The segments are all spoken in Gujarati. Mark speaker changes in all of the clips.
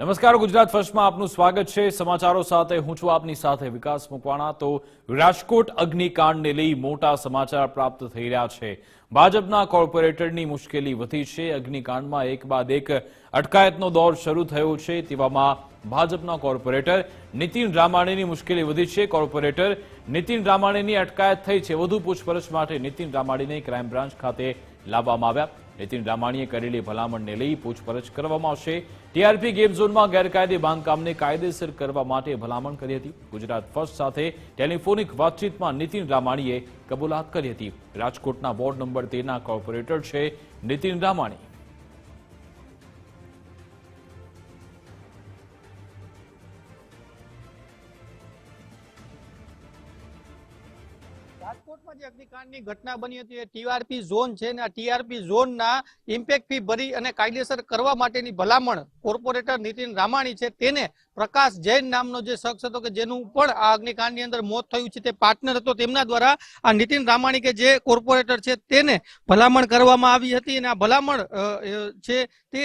Speaker 1: નમસ્કાર, ગુજરાત ફર્સ્ટમાં આપનું સ્વાગત છે. સમાચારો સાથે હું છું આપની સાથે વિકાસ મકવાણા. તો રાજકોટ અગ્નિકાંડને લઈ મોટા સમાચાર પ્રાપ્ત થઈ રહ્યા છે. ભાજપના કોર્પોરેટરની મુશ્કેલી વધી છે. અગ્નિકાંડમાં એક બાદ એક અટકાયતનો દોર શરૂ થયો છે. તેવામાં ભાજપના કોર્પોરેટર નીતિન રામાણીની મુશ્કેલી વધી છે. કોર્પોરેટર નીતિન રામાણીની અટકાયત થઈ છે. વધુ પૂછપરછ માટે નીતિન રામાણીને ક્રાઇમ બ્રાન્ચ ખાતે લાવવામાં આવ્યા. નીતિન રામાણીએ કરેલી ભલામણને લઈ પૂછપરછ કરવામાં આવશે. ટીઆરપી ગેમ ઝોનમાં ગેરકાયદે બાંધકામને કાયદેસર કરવા માટે ભલામણ કરી હતી. ગુજરાત ફર્સ્ટ સાથે ટેલિફોનિક વાતચીતમાં નીતિન રામાણીએ કબૂલાત કરી હતી. રાજકોટના વોર્ડ નંબર તેરના કોર્પોરેટર છે નીતિન રામાણી.
Speaker 2: રાજકોટમાં જે અગ્નિકાંડની ઘટના બની હતી, એ ટીઆરપી ઝોન છે ને આ ટીઆરપી ઝોનના ઇમ્પેક્ટ ફી ભરી અને કાયદેસર કરવા માટેની ભલામણ કોર્પોરેટર નીતિન રામાણી છે, તેને પ્રકાશ જૈન નામનો જે શખ્સ હતો કે જેનું પણ આ અગ્નિકાંડની અંદર મોત થયું છે તે પાર્ટનર હતો, તેમના દ્વારા આ નીતિન રામાણી કે જે કોર્પોરેટર છે તેને ભલામણ કરવામાં આવી હતી અને આ ભલામણ છે તે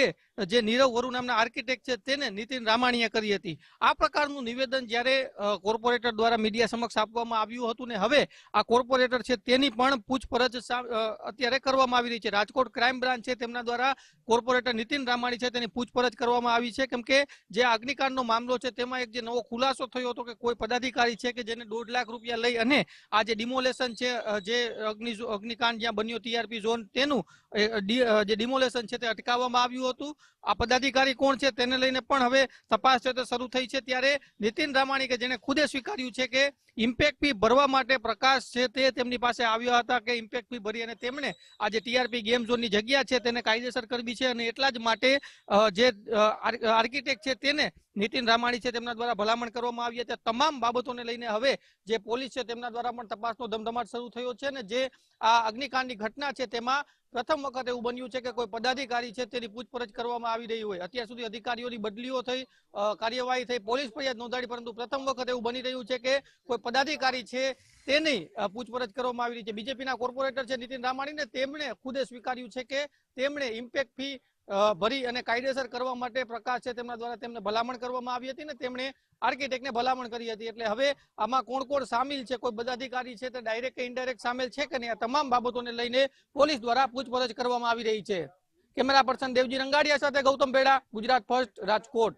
Speaker 2: જે નીરવ વરુ નામના આર્કિટેક્ટ છે તેને નીતિન રામાણીએ કરી હતી. આ પ્રકારનું નિવેદન જ્યારે કોર્પોરેટર દ્વારા મીડિયા સમક્ષ આપવામાં આવ્યું હતું ને હવે આ કોર્પોરેટર છે તેની પણ પૂછપરછ અત્યારે કરવામાં આવી રહી છે. રાજકોટ ક્રાઇમ બ્રાન્ચ છે તેમના દ્વારા કોર્પોરેટર નીતિન રામાણી છે તેની પૂછપરછ કરવામાં આવી છે કેમ કે જે અગ્નિકાંડનો મામલો છે, તેમાં એક જે નવો ખુલાસો થયો હતો કે કોઈ પદાધિકારી છે કે જેને દોઢ લાખ રૂપિયા લઈ અને આ જે ડિમોલેશન છે જે અગ્નિ અગ્નિકાંડ જ્યાં બન્યો ટીઆરપી ઝોન તેનું જે ડિમોલેશન છે તે અટકાવવામાં આવ્યું હતું. આ પદાધિકારી કોણ છે તેને લઈને પણ હવે તપાસ છે તે શરૂ થઈ છે. ત્યારે નીતિન રામાણી કે જેને ખુદે સ્વીકાર્યું છે કે ઇમ્પેક્ટ ફી ભરવા માટે પ્રકાશ છે તે તેમની પાસે આવ્યા હતા કે ઇમ્પેક્ટ ફી ભરી અને તેમણે આ જે ટીઆરપી ગેમ ઝોનની જગ્યા છે તેને કાયદેસર કરવી છે અને એટલા જ માટે જે આર્કિટેક્ટ છે તેને નીતિન રામાણી છે તેમના દ્વારા ભલામણ કરવામાં આવી હતી. તમામ બાબતોને લઈને હવે જે પોલીસ છે તેમના દ્વારા પણ તપાસનો ધમધમાટ શરૂ થયો છે અને જે આ અગ્નિકાંડની ઘટના છે તેમાં પ્રથમ વખત એવું બન્યું છે કે કોઈ પદાધિકારી છે તેની પૂછપરછ કરવામાં આવી રહી હોય. અત્યાર સુધી અધિકારીઓની બદલીઓ થઈ કાર્યવાહી થઈ, પોલીસ ફરિયાદ નોંધાડી પરંતુ પ્રથમ વખત એવું બની રહ્યું છે કે કોઈ પદાધિકારી છે તેની પૂછપરછ કરવામાં આવી રહી છે. બીજેપીના કોર્પોરેટર છે નીતિન રામાણીને તેમણે ખુદે સ્વીકાર્યું છે કે તેમણે ઇમ્પેક્ટ ફી ભરી અને કાયદેસર કરવા માટે પ્રકાશ છે તેમના દ્વારા તેમને ભલામણ કરવામાં આવી હતી ને તેમણે આર્કિટેક્ટને ભલામણ કરી હતી. એટલે હવે આમાં કોણ કોણ સામેલ છે, કોઈ પદાધિકારી છે, તે ડાયરેક્ટ કે ઇનડાયરેક્ટ સામેલ છે કે નહીં, આ તમામ બાબતોને લઈને પોલીસ દ્વારા પૂછપરછ કરવામાં આવી રહી છે. કેમેરા પર્સન દેવજી રંગાડિયા સાથે ગૌતમ બેડા ગુજરાત ફર્સ્ટ રાજકોટ.